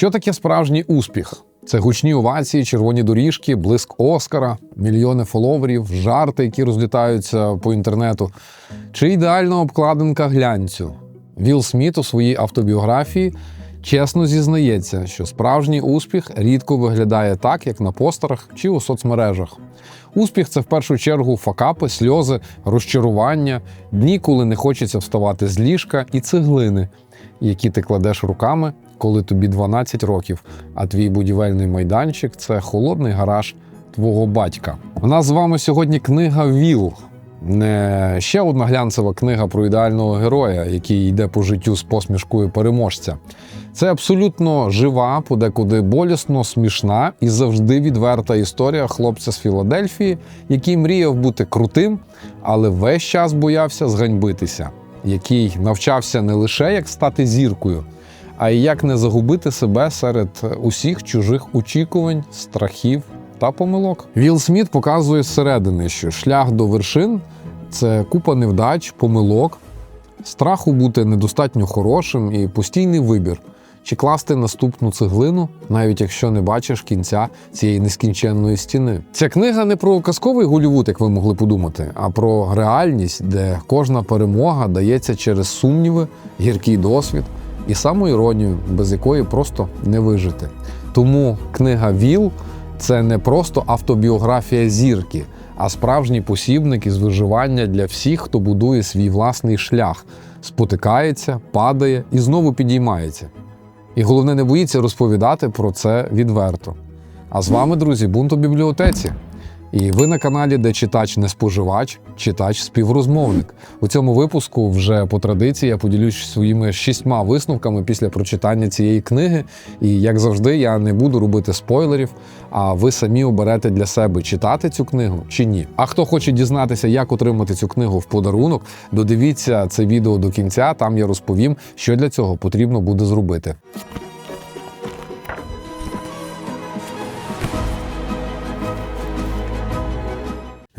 Що таке справжній успіх? Це гучні овації, червоні доріжки, блиск Оскара, мільйони фоловерів, жарти, які розлітаються по інтернету, чи ідеальна обкладинка глянцю. Вілл Сміт у своїй автобіографії чесно зізнається, що справжній успіх рідко виглядає так, як на постерах чи у соцмережах. Успіх це в першу чергу факапи, сльози, розчарування, дні, коли не хочеться вставати з ліжка, і цеглини, які ти кладеш руками, коли тобі 12 років, а твій будівельний майданчик це холодний гараж твого батька. У нас з вами сьогодні книга Віл. Не ще одна глянцева книга про ідеального героя, який йде по життю з посмішкою переможця. Це абсолютно жива, подекуди болісно, смішна і завжди відверта історія хлопця з Філадельфії, який мріяв бути крутим, але весь час боявся зганьбитися, який навчався не лише як стати зіркою, а як не загубити себе серед усіх чужих очікувань, страхів та помилок. Вілл Сміт показує зсередини, що шлях до вершин це купа невдач, помилок, страху бути недостатньо хорошим і постійний вибір. Чи класти наступну цеглину, навіть якщо не бачиш кінця цієї нескінченної стіни. Ця книга не про казковий Голівуд, як ви могли подумати, а про реальність, де кожна перемога дається через сумніви, гіркий досвід і самоіронію, без якої просто не вижити. Тому книга Віл це не просто автобіографія зірки, а справжній посібник із виживання для всіх, хто будує свій власний шлях, спотикається, падає і знову підіймається. І головне, не боїться розповідати про це відверто. А з вами, друзі, бунт у бібліотеці. І ви на каналі, де читач не споживач, читач співрозмовник. У цьому випуску вже по традиції я поділюсь своїми шістьма висновками після прочитання цієї книги. І як завжди, я не буду робити спойлерів, а ви самі оберете для себе читати цю книгу чи ні. А хто хоче дізнатися, як отримати цю книгу в подарунок, додивіться це відео до кінця. Там я розповім, що для цього потрібно буде зробити.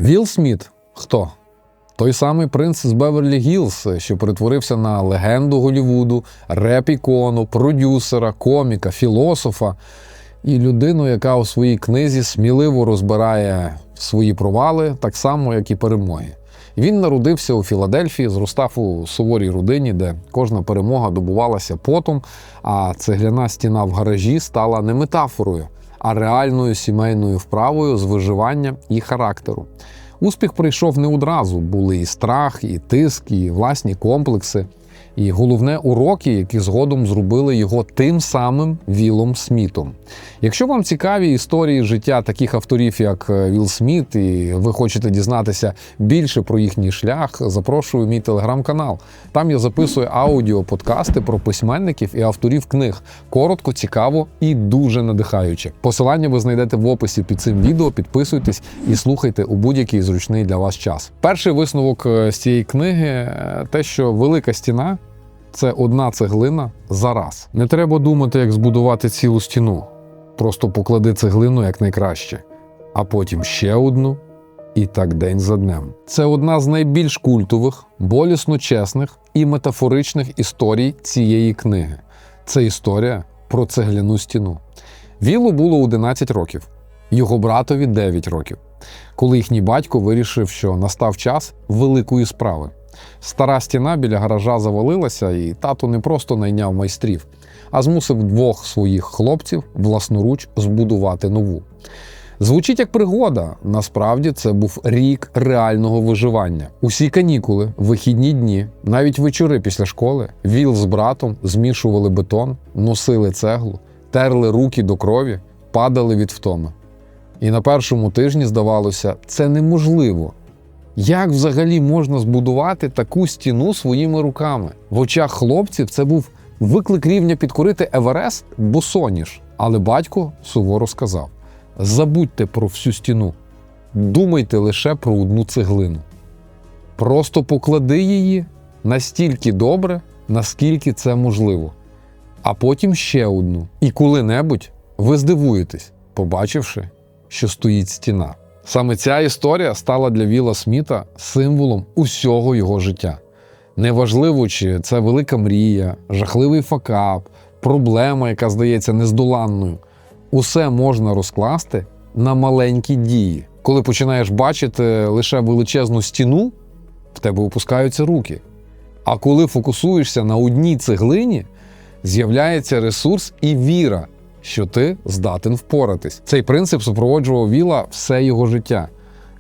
Вілл Сміт хто? Той самий принц з Беверлі Гілз, що перетворився на легенду Голівуду, реп-ікону, продюсера, коміка, філософа і людину, яка у своїй книзі сміливо розбирає свої провали, так само, як і перемоги. Він народився у Філадельфії, зростав у суворій родині, де кожна перемога добувалася потом, а цегляна стіна в гаражі стала не метафорою, а реальною сімейною вправою з виживання і характеру. Успіх прийшов не одразу. Були і страх, і тиск, і власні комплекси. І головне уроки, які згодом зробили його тим самим Вілом Смітом. Якщо вам цікаві історії життя таких авторів, як е, Віл Сміт, і ви хочете дізнатися більше про їхній шлях, запрошую мій телеграм-канал. Там я записую аудіо подкасти про письменників і авторів книг. Коротко, цікаво і дуже надихаюче. Посилання ви знайдете в описі під цим відео. Підписуйтесь і слухайте у будь-який зручний для вас час. Перший висновок е, з цієї книги е, те, що велика стіна це одна цеглина за раз. Не треба думати, як збудувати цілу стіну. Просто поклади цеглину якнайкраще, а потім ще одну, і так день за днем. Це одна з найбільш культових, болісно чесних і метафоричних історій цієї книги. Це історія про цегляну стіну. Вілу було 11 років, його братові 9 років, коли їхній батько вирішив, що настав час великої справи. Стара стіна біля гаража завалилася, і тато не просто найняв майстрів, а змусив двох своїх хлопців власноруч збудувати нову. Звучить як пригода. Насправді це був рік реального виживання. Усі канікули, вихідні дні, навіть вечори після школи, Віл з братом змішували бетон, носили цеглу, терли руки до крові, падали від втоми. І на першому тижні здавалося, це неможливо. Як взагалі можна збудувати таку стіну своїми руками? В очах хлопців це був виклик рівня підкорити Еверест босоніж. Але батько суворо сказав: забудьте про всю стіну, думайте лише про одну цеглину. Просто поклади її настільки добре, наскільки це можливо, а потім ще одну. І коли-небудь ви здивуєтесь, побачивши, що стоїть стіна. Саме ця історія стала для Віла Сміта символом усього його життя. Неважливо, чи це велика мрія, жахливий факап, проблема, яка здається нездоланною, усе можна розкласти на маленькі дії. Коли починаєш бачити лише величезну стіну, в тебе опускаються руки. А коли фокусуєшся на одній цеглині, з'являється ресурс і віра, що ти здатен впоратись. Цей принцип супроводжував Віла все його життя.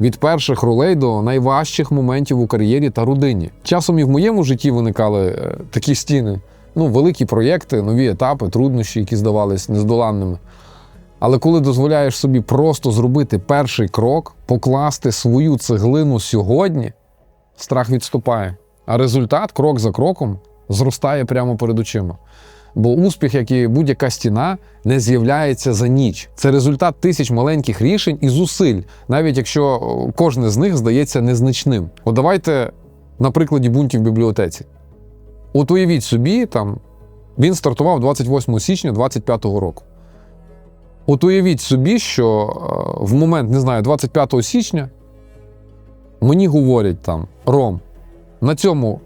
Від перших ролей до найважчих моментів у кар'єрі та родині. Часом і в моєму житті виникали е, такі стіни. Ну, великі проєкти, нові етапи, труднощі, які здавались нездоланними. Але коли дозволяєш собі просто зробити перший крок, покласти свою цеглину сьогодні, страх відступає. А результат, крок за кроком, зростає прямо перед очима. Бо успіх, як і будь-яка стіна, не з'являється за ніч. Це результат тисяч маленьких рішень і зусиль, навіть якщо кожне з них здається незначним. От давайте на прикладі бунтів в бібліотеці. От уявіть собі, там він стартував 28 січня 25-го року. От уявіть собі, що е, в момент, не знаю, 25 січня мені говорять там Ром, на цьому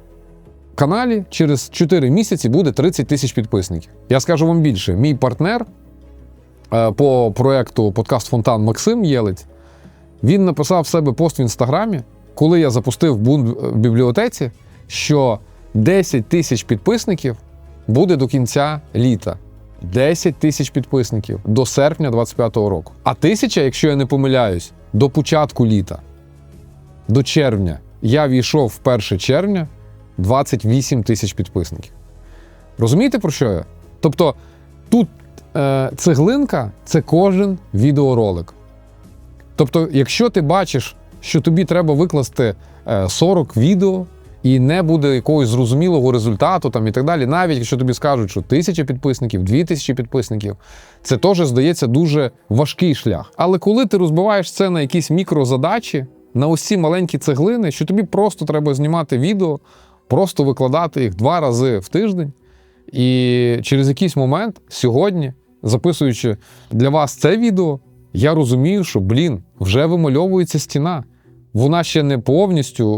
каналі через 4 місяці буде 30 тисяч підписників. Я скажу вам більше: мій партнер е, по проекту Подкаст Фонтан Максим Єлець, він написав себе пост в інстаграмі, коли я запустив бунт в бібліотеці, що 10 тисяч підписників буде до кінця літа. 10 тисяч підписників до серпня 25-го року. А тисяча, якщо я не помиляюсь, до початку літа, до червня. Я війшов в 1 червня 28 тисяч підписників. Розумієте про що я? Тобто тут е, цеглинка це кожен відеоролик. Тобто, якщо ти бачиш, що тобі треба викласти е, 40 відео, і не буде якогось зрозумілого результату там і так далі. Навіть якщо тобі скажуть, що тисяча підписників, дві тисячі підписників, це теж здається дуже важкий шлях. Але коли ти розбиваєш це на якісь мікрозадачі, на усі маленькі цеглини, що тобі просто треба знімати відео, просто викладати їх два рази в тиждень, і через якийсь момент сьогодні, записуючи для вас це відео, я розумію, що блін, вже вимальовується стіна. Вона ще не повністю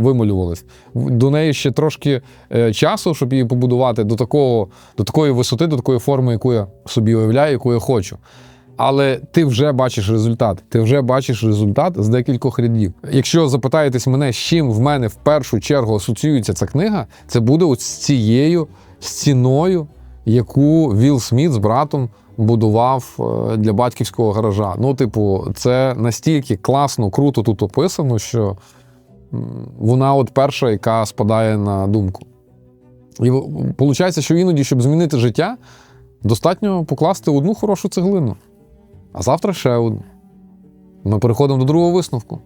вималювалась. До неї ще трошки е, часу, щоб її побудувати до такого, до такої висоти, до такої форми, яку я собі уявляю, яку я хочу. Але ти вже бачиш результат. Ти вже бачиш результат з декількох рядів. Якщо запитаєтесь мене, з чим в мене в першу чергу асоціюється ця книга, це буде з цією стіною, яку Вілл Сміт з братом будував е, для батьківського гаража. Ну, типу, це настільки класно, круто тут описано, що вона от перша, яка спадає на думку. І виходить, що іноді, щоб змінити життя, достатньо покласти одну хорошу цеглину, а завтра ще одну. Ми переходимо до другого висновку.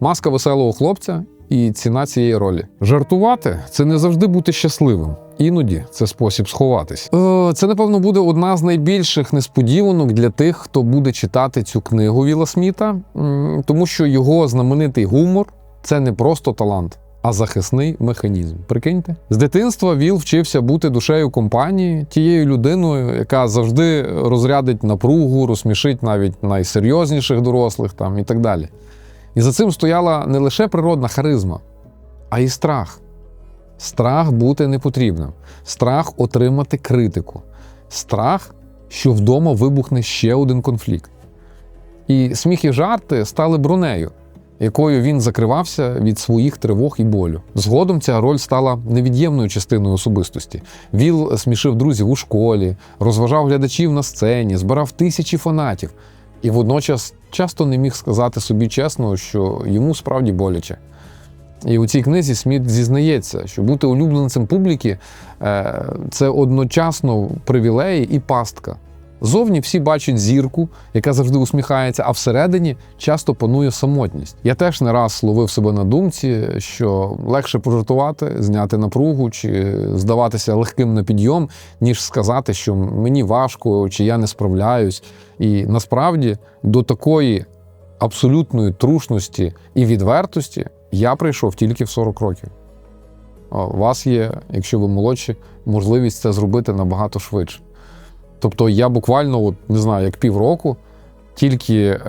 Маска веселого хлопця і ціна цієї ролі. Жартувати це не завжди бути щасливим. Іноді це спосіб сховатись. Е, Це, напевно, буде одна з найбільших несподіванок для тих, хто буде читати цю книгу Віла Сміта, тому що його знаменитий гумор це не просто талант. А захисний механізм. Прикиньте, з дитинства Віл вчився бути душею компанії, тією людиною, яка завжди розрядить напругу, розсмішить навіть найсерйозніших дорослих там і так далі. І за цим стояла не лише природна харизма, а й страх. Страх бути непотрібним, страх отримати критику, страх, що вдома вибухне ще один конфлікт. І сміх і жарти стали бронею, якою він закривався від своїх тривог і болю. Згодом ця роль стала невід'ємною частиною особистості. Віл смішив друзів у школі, розважав глядачів на сцені, збирав тисячі фанатів і водночас часто не міг сказати собі чесно, що йому справді боляче. І у цій книзі Сміт зізнається, що бути улюбленцем публіки е, це одночасно привілеї і пастка. Зовні всі бачать зірку, яка завжди усміхається, а всередині часто панує самотність. Я теж не раз ловив себе на думці, що легше пожартувати, зняти напругу чи здаватися легким на підйом, ніж сказати, що мені важко чи я не справляюсь. І насправді до такої абсолютної трушності і відвертості я прийшов тільки в 40 років. У вас є, якщо ви молодші, можливість це зробити набагато швидше. Тобто я буквально, от, не знаю, як півроку, тільки е,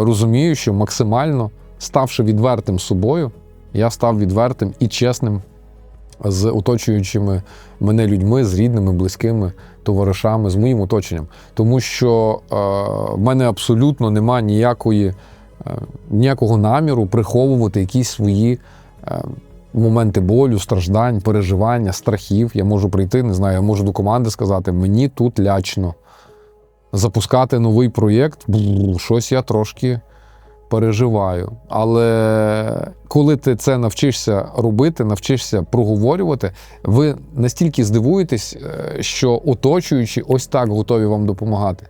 розумію, що максимально ставши відвертим собою, я став відвертим і чесним з оточуючими мене людьми, з рідними, близькими товаришами, з моїм оточенням. Тому що е, в мене абсолютно немає ніякої, е, ніякого наміру приховувати якісь свої. Е, Моменти болю, страждань, переживання, страхів. Я можу прийти, не знаю, я можу до команди сказати, мені тут лячно. Запускати новий проєкт, щось я трошки переживаю. Але коли ти це навчишся робити, навчишся проговорювати, ви настільки здивуєтесь, е, що оточуючі ось так готові вам допомагати.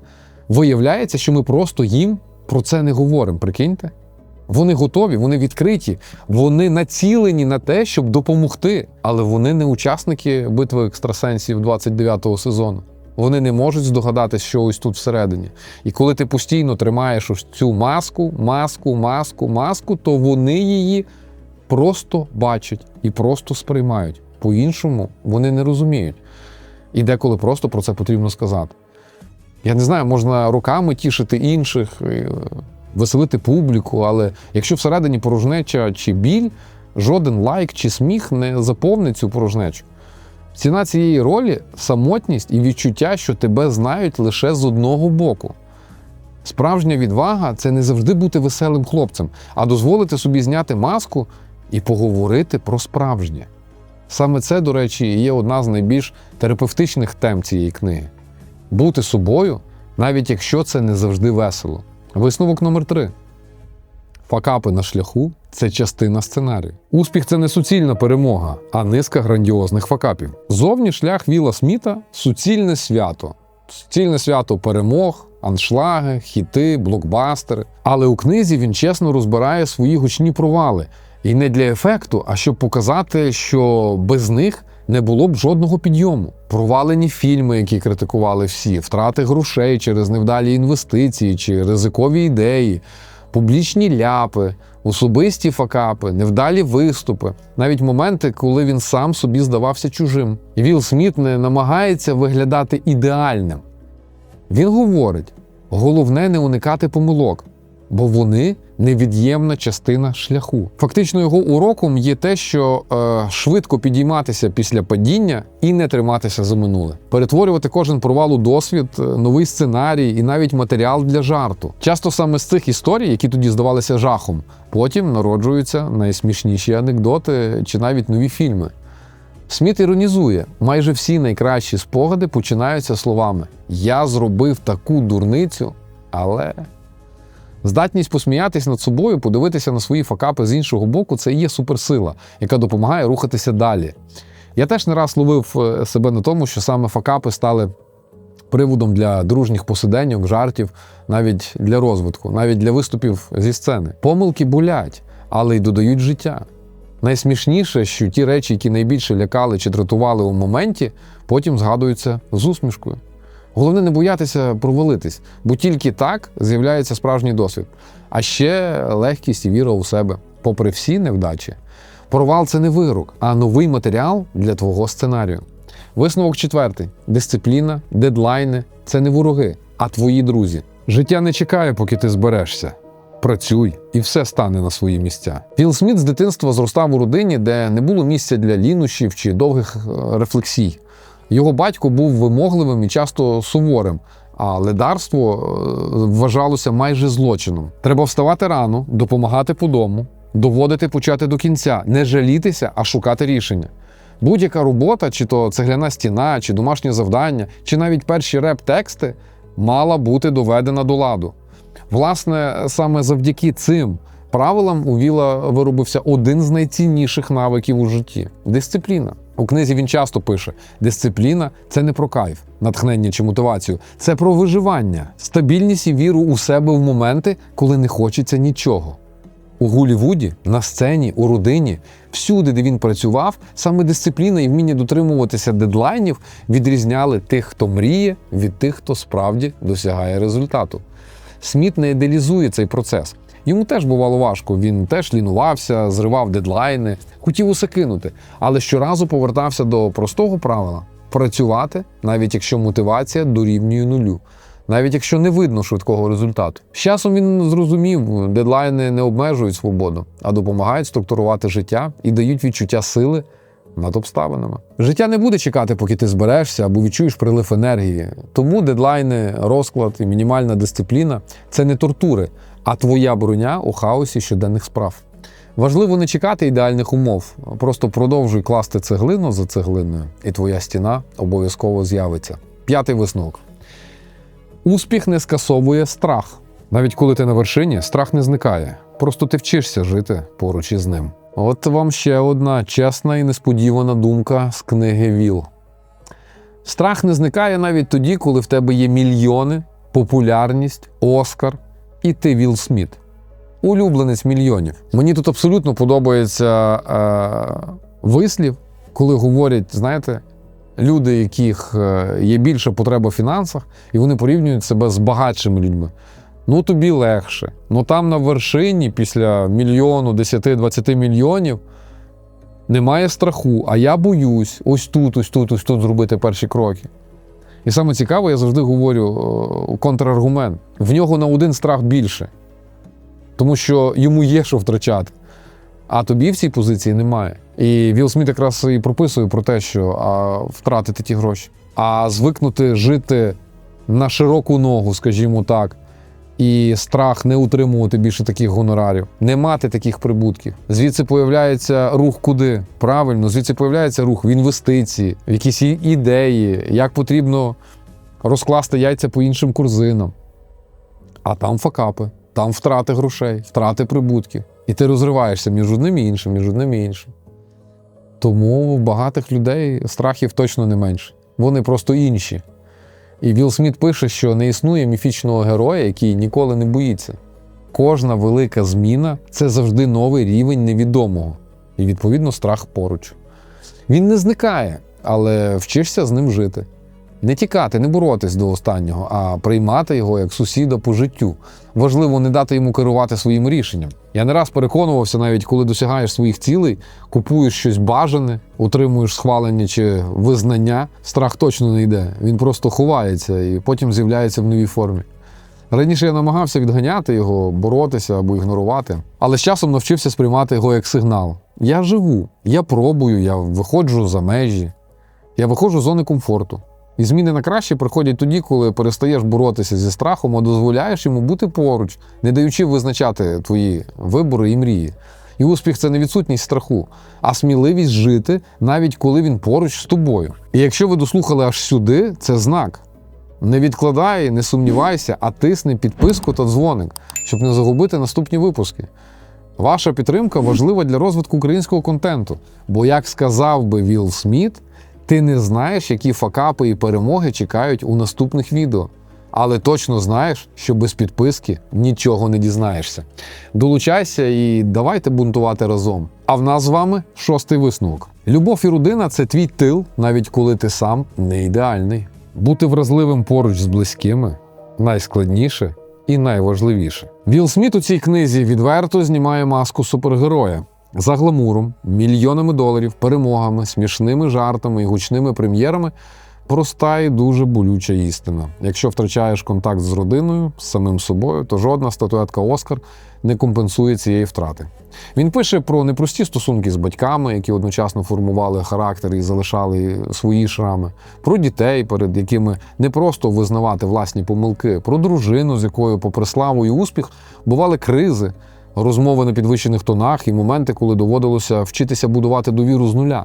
Виявляється, що ми просто їм про це не говоримо. Прикиньте? Вони готові, вони відкриті, вони націлені на те, щоб допомогти. Але вони не учасники битви екстрасенсів 29-го сезону. Вони не можуть здогадатись, що ось тут всередині. І коли ти постійно тримаєш ось цю маску, маску, маску, маску, то вони її просто бачать і просто сприймають. По-іншому вони не розуміють. І деколи просто про це потрібно сказати. Я не знаю, можна руками тішити інших, е, веселити публіку, але якщо всередині порожнеча чи біль, жоден лайк чи сміх не заповнить цю порожнечу. Ціна цієї ролі самотність і відчуття, що тебе знають лише з одного боку. Справжня відвага це не завжди бути веселим хлопцем, а дозволити собі зняти маску і поговорити про справжнє. Саме це, до речі, є одна з найбільш терапевтичних тем цієї книги бути собою, навіть якщо це не завжди весело. Висновок номер три. Факапи на шляху це частина сценарію. Успіх це не суцільна перемога, а низка грандіозних факапів. Зовні шлях Віла Сміта суцільне свято. Суцільне свято перемог, аншлаги, хіти, блокбастери. Але у книзі він чесно розбирає свої гучні провали. І не для ефекту, а щоб показати, що без них не було б жодного підйому. Провалені фільми, які критикували всі, втрати грошей через невдалі інвестиції чи ризикові ідеї, публічні ляпи, особисті факапи, невдалі виступи, навіть моменти, коли він сам собі здавався чужим. І Вілл Сміт не намагається виглядати ідеальним. Він говорить: головне не уникати помилок, бо вони невід'ємна частина шляху. Фактично, його уроком є те, що е, швидко підійматися після падіння і не триматися за минуле, перетворювати кожен провал у досвід, е, новий сценарій і навіть матеріал для жарту. Часто саме з цих історій, які тоді здавалися жахом, потім народжуються найсмішніші анекдоти чи навіть нові фільми. Сміт іронізує, майже всі найкращі спогади починаються словами Я зробив таку дурницю, але. Здатність посміятись над собою, подивитися на свої факапи з іншого боку, це і є суперсила, яка допомагає рухатися далі. Я теж не раз ловив е, себе на тому, що саме факапи стали приводом для дружніх посиденьок, жартів, навіть для розвитку, навіть для виступів зі сцени. Помилки болять, але й додають життя. Найсмішніше, що ті речі, які найбільше лякали чи дратували у моменті, потім згадуються з усмішкою. Головне не боятися провалитись, бо тільки так з'являється справжній досвід. А ще легкість і віра у себе, попри всі невдачі. Провал це не вирок, а новий матеріал для твого сценарію. Висновок четвертий: дисципліна, дедлайни це не вороги, а твої друзі. Життя не чекає, поки ти зберешся. Працюй, і все стане на свої місця. Вілл Сміт з дитинства зростав у родині, де не було місця для лінощів чи довгих е, рефлексій. Його батько був вимогливим і часто суворим, а ледарство е, вважалося майже злочином. Треба вставати рано, допомагати по дому, доводити почати до кінця, не жалітися, а шукати рішення. Будь-яка робота, чи то цегляна стіна, чи домашнє завдання, чи навіть перші реп-тексти мала бути доведена до ладу. Власне, саме завдяки цим правилам у Віла виробився один з найцінніших навиків у житті дисципліна. У книзі він часто пише: дисципліна це не про кайф, натхнення чи мотивацію, це про виживання, стабільність і віру у себе в моменти, коли не хочеться нічого. У Голлівуді, на сцені, у родині, всюди, де він працював, саме дисципліна і вміння дотримуватися дедлайнів відрізняли тих, хто мріє, від тих, хто справді досягає результату. Сміт не ідеалізує цей процес. Йому теж бувало важко. Він теж лінувався, зривав дедлайни, хотів усе кинути, але щоразу повертався до простого правила працювати, навіть якщо мотивація дорівнює нулю. Навіть якщо не видно швидкого результату. З часом він зрозумів, дедлайни не обмежують свободу, а допомагають структурувати життя і дають відчуття сили над обставинами. Життя не буде чекати, поки ти зберешся або відчуєш прилив енергії. Тому дедлайни, розклад і мінімальна дисципліна це не тортури, а твоя броня у хаосі щоденних справ. Важливо не чекати ідеальних умов, просто продовжуй класти цеглину за цеглиною, і твоя стіна обов'язково з'явиться. П'ятий висновок. Успіх не скасовує страх. Навіть коли ти на вершині, страх не зникає. Просто ти вчишся жити поруч із ним. От вам ще одна чесна і несподівана думка з книги Віл. Страх не зникає навіть тоді, коли в тебе є мільйони, популярність, Оскар і ти Віл Сміт. Улюбленець мільйонів. Мені тут абсолютно подобається е, вислів, коли говорять, знаєте, люди, яких е, є більша потреба в фінансах, і вони порівнюють себе з багатшими людьми. Ну тобі легше. Ну там на вершині після мільйону, 10-20 мільйонів немає страху, а я боюсь ось тут, ось тут, ось тут зробити перші кроки. І саме цікаве, я завжди говорю е, контраргумент. В нього на один страх більше, тому що йому є що втрачати. А тобі в цій позиції немає. І Вілл Сміт якраз і прописує про те, що а, втратити ті гроші, а звикнути жити на широку ногу, скажімо так, і страх не утримувати більше таких гонорарів, не мати таких прибутків. Звідси появляється рух куди? Правильно, звідси появляється рух в інвестиції, в якісь ідеї, як потрібно розкласти яйця по іншим корзинам. А там факапи, там втрати грошей, втрати прибутків. І ти розриваєшся між одним і іншим, між одним і іншим. Тому у багатих людей страхів точно не менше. Вони просто інші. І Вілл Сміт пише, що не існує міфічного героя, який ніколи не боїться. Кожна велика зміна це завжди новий рівень невідомого, і, відповідно, страх поруч. Він не зникає, але вчишся з ним жити. Не тікати, не боротись до останнього, а приймати його як сусіда по життю. Важливо не дати йому керувати своїм рішенням. Я не раз переконувався, навіть коли досягаєш своїх цілей, купуєш щось бажане, отримуєш схвалення чи визнання, страх точно не йде. Він просто ховається і потім з'являється в новій формі. Раніше я намагався відганяти його, боротися або ігнорувати, але з часом навчився сприймати його як сигнал. Я живу, я пробую, я виходжу за межі, я виходжу з зони комфорту. І зміни на краще приходять тоді, коли перестаєш боротися зі страхом, а дозволяєш йому бути поруч, не даючи визначати твої вибори і мрії. І успіх це не відсутність страху, а сміливість жити, навіть коли він поруч з тобою. І якщо ви дослухали аж сюди, це знак. Не відкладай, не сумнівайся, а тисни підписку та дзвоник, щоб не загубити наступні випуски. Ваша підтримка важлива для розвитку українського контенту. Бо, як сказав би Вілл Сміт, ти не знаєш, які факапи і перемоги чекають у наступних відео. Але точно знаєш, що без підписки нічого не дізнаєшся. Долучайся і давайте бунтувати разом. А в нас з вами шостий висновок. Любов і родина це твій тил, навіть коли ти сам не ідеальний. Бути вразливим поруч з близькими найскладніше і найважливіше. Вілл Сміт у цій книзі відверто знімає маску супергероя. За гламуром, мільйонами доларів, перемогами, смішними жартами і гучними прем'єрами проста і дуже болюча істина. Якщо втрачаєш контакт з родиною, з самим собою, то жодна статуетка Оскар не компенсує цієї втрати. Він пише про непрості стосунки з батьками, які одночасно формували характер і залишали свої шрами, про дітей, перед якими не просто визнавати власні помилки, про дружину, з якою, попри славу і успіх, бували кризи, розмови на підвищених тонах і моменти, коли доводилося вчитися будувати довіру з нуля.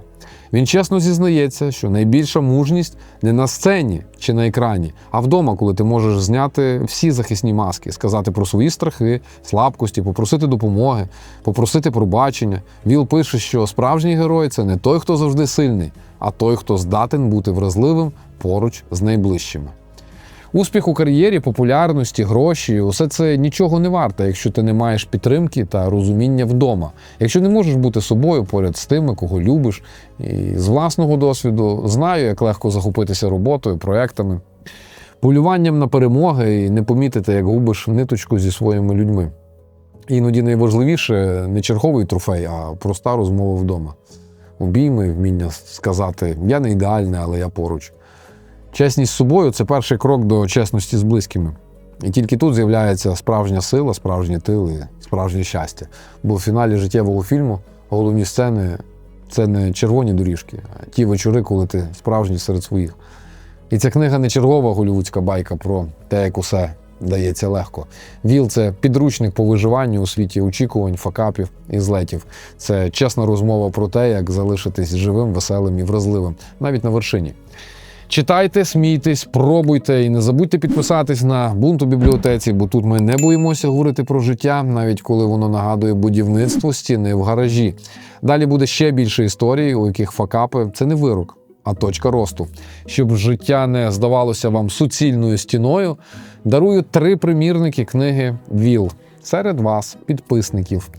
Він чесно зізнається, що найбільша мужність не на сцені чи на екрані, а вдома, коли ти можеш зняти всі захисні маски, сказати про свої страхи, слабкості, попросити допомоги, попросити пробачення. Віл пише, що справжній герой це не той, хто завжди сильний, а той, хто здатен бути вразливим поруч з найближчими. Успіх у кар'єрі, популярності, гроші усе це нічого не варте, якщо ти не маєш підтримки та розуміння вдома. Якщо не можеш бути собою поряд з тими, кого любиш, і з власного досвіду знаю, як легко захопитися роботою, проектами, полюванням на перемоги і не помітити, як губиш ниточку зі своїми людьми. Іноді найважливіше не черговий трофей, а проста розмова вдома. Обійми, вміння сказати Я не ідеальний, але я поруч. Чесність з собою це перший крок до чесності з близькими. І тільки тут з'являється справжня сила, справжній тил і справжнє щастя. Бо в фіналі життєвого фільму головні сцени Це не червоні доріжки, а ті вечори, коли ти справжній серед своїх. І ця книга не чергова голівудська байка про те, як усе дається легко. ВІЛ це підручник по виживанню у світі очікувань, факапів і злетів. Це чесна розмова про те, як залишитись живим, веселим і вразливим, навіть на вершині. Читайте, смійтесь, пробуйте і не забудьте підписатись на бунт у бібліотеці, бо тут ми не боїмося говорити про життя, навіть коли воно нагадує будівництво стіни в гаражі. Далі буде ще більше історій, у яких факапи це не вирок, а точка росту. Щоб життя не здавалося вам суцільною стіною, дарую три примірники книги ВІЛ серед вас, підписників.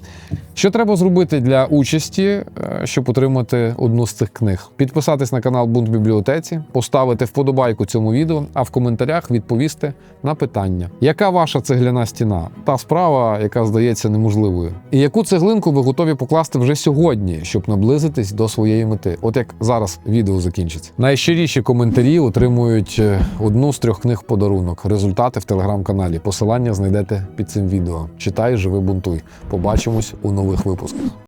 Що треба зробити для участі, е, щоб отримати одну з цих книг? Підписатись на канал Бунт бібліотеці, поставити вподобайку цьому відео, а в коментарях відповісти на питання, яка ваша цегляна стіна? Та справа, яка здається неможливою. І яку цеглинку ви готові покласти вже сьогодні, щоб наблизитись до своєї мети? От як зараз відео закінчиться. Найщиріші коментарі отримують е, одну з трьох книг подарунок. Результати в телеграм-каналі. Посилання знайдете під цим відео. Читай, живи, бунтуй. Побачимось у нових випусках.